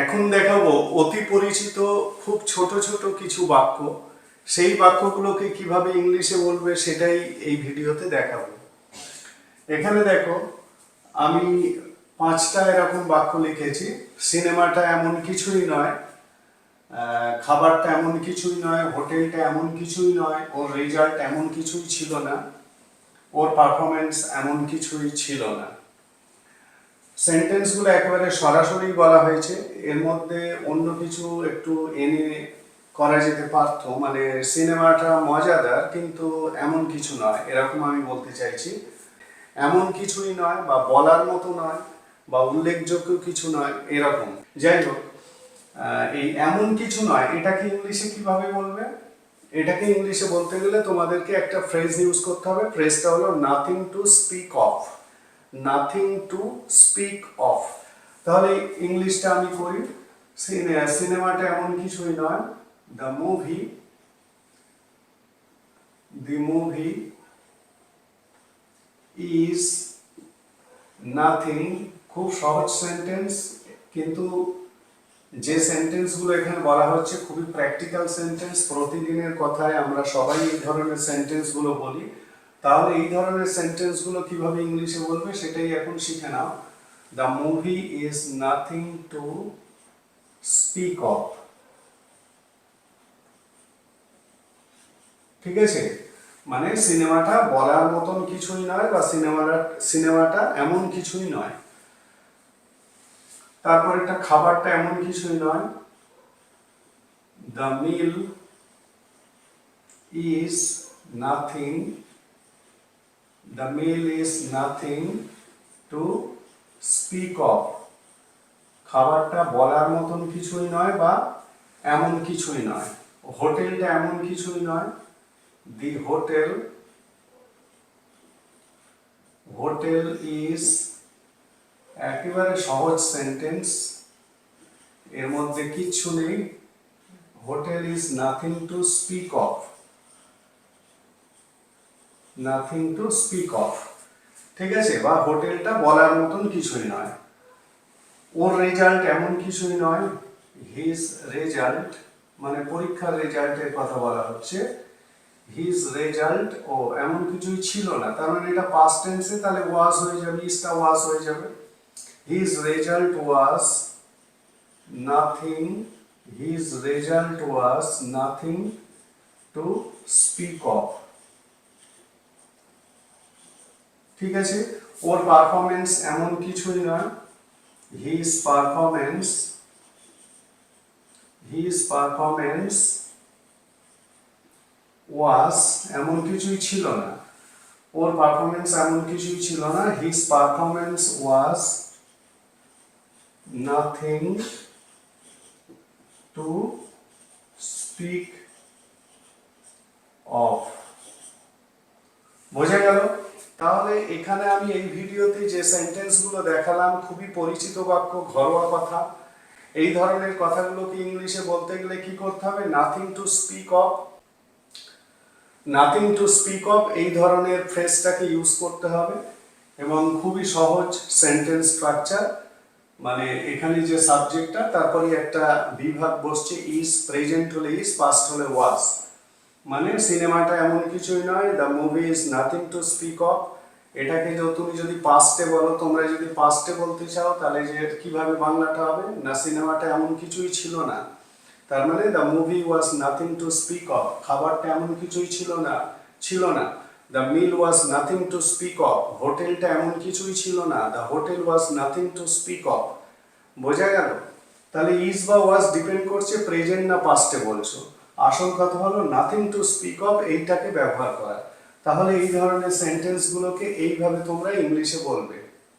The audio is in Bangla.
এখন দেখাবো অতি পরিচিত, খুব ছোট ছোট কিছু বাক্য। সেই বাক্যগুলোকে কীভাবে ইংলিশে বলবে সেটাই এই ভিডিওতে দেখাবো। এখানে দেখো, আমি পাঁচটা এরকম বাক্য লিখেছি। সিনেমাটা এমন কিছুই নয় খাবারটা এমন কিছুই নয়, হোটেলটা এমন কিছুই নয়, ওর রেজাল্ট এমন কিছুই ছিল না, ওর পারফরমেন্স এমন কিছুই ছিল না। সেন্টেন্সগুলো একেবারে সরাসরি বলা হয়েছে। এর মধ্যে অন্য কিছু একটু এনে করা যেতে পারতো মানে সিনেমাটা মজাদার কিন্তু এমন কিছু নয়, এরকম আমি বলতে চাইছি। এমন কিছুই নয় বা বলার মতো নয় বা উল্লেখযোগ্য কিছু নয়, এরকম। যাই হোক এই এমন কিছু নয়, এটাকে ইংলিশে কীভাবে বলবে? এটাকে ইংলিশে বলতে গেলে তোমাদেরকে একটা ফ্রেজ ইউজ করতে হবে। ফ্রেজটা হলো nothing to speak of nothing to speak of তাহলে ইংলিশটা আমি করি। সিনে- সিনেমাটা এমন কিছুই নয়। The movie the movie is nothing খুব সহজ সেন্টেন্স কিন্তু যে সেন্টেন্সগুলো এখানে বলা হচ্ছে, খুবই প্র্যাকটিক্যাল সেন্টেন্স প্রতিদিনের কথায় আমরা সবাই এই ধরনের সেন্টেন্সগুলো বলি। তাহলে এই ধরনের সেন্টেন্সগুলো কীভাবে ইংলিশে বলবে সেটাই এখন শিখে নাও। The movie is nothing to speak of ঠিক আছে? মানে সিনেমাটা বলার মতন কিছুই নয় বা সিনেমাটা সিনেমাটা এমন কিছুই নয়। তারপর একটা খাবারটা এমন কিছুই নয়। The meal is nothing the meal is nothing to speak of খাবারটা বলার মতন কিছুই নয় বা এমন কিছুই নয়। হোটেলটা এমন কিছুই নয়। দি হোটেল হোটেল ইজ একেবারে সহজ সেন্টেন্স এর মধ্যে কিচ্ছু নেই। Hotel is nothing to speak of nothing to speak of ঠিক আছে? বা হোটেলটা বলার মতন কিছুই নয়। ওর রেজাল্ট এমন কিছুই নয়। হিজ রেজাল্ট মানে পরীক্ষার রেজাল্টের কথা বলা হচ্ছে। হিজ রেজাল্ট ও, এমন কিছুই ছিল না। তার মানে এটা পাস্ট টেন্সে তাহলে ওয়াজ হয়ে যাবে ইসটা ওয়াজ হয়ে যাবে। His result was nothing his result was nothing to speak of ঠিক আছে? ওর পারফরমেন্স এমন কিছুই নয়। His performance his performance was এমন কিছুই ছিল না। ওর পারফরমেন্স এমন কিছুই ছিল না। His performance was nothing to speak of বোঝা গেল? আমি এই ভিডিওতে যে সেন্টেন্সগুলো দেখালাম, খুবই পরিচিত বাক্য, ঘরোয়া কথা, এই ধরনের কথাগুলোকে ইংলিশে বলতে গেলে কি করতে হবে? Nothing to speak of nothing to speak of এই ধরনের ফ্রেজটাকে ইউজ করতে হবে এবং খুবই সহজ সেন্টেন্স স্ট্রাকচার মানে এখানে যে সাবজেক্টটা তারপরে একটা বিভাগ বসছে ইজ প্রেজেন্ট হলে ইজ পাস্ট হলে ওয়াজ মানে সিনেমাটা এমন কিছুই নয় the movie is nothing to speak of এটাকে যদি তুমি যদি পাস্টে বলো, তোমরা যদি পাস্টে বলতে চাও, তাহলে যে কীভাবে বাংলাটা হবে? না সিনেমাটা এমন কিছুই ছিল না। তার মানে the movie was nothing to speak of খাবারটা এমন কিছুই ছিল না ছিল না। The meal was nothing to speak of হোটেলটা এমন কিছুই ছিল না। The hotel was nothing to speak of বোঝা গেল? তাহলে ইজ বা ওয়াজ ডিপেন্ড করছে প্রেজেন্ট না পাস্টে বলছো। আসল কথা হলো নাথিং টু স্পিক অফ এইটাকে ব্যবহার করা। তাহলে এই ধরনের সেন্টেন্সগুলোকে এইভাবে তোমরা ইংলিশে বলবে।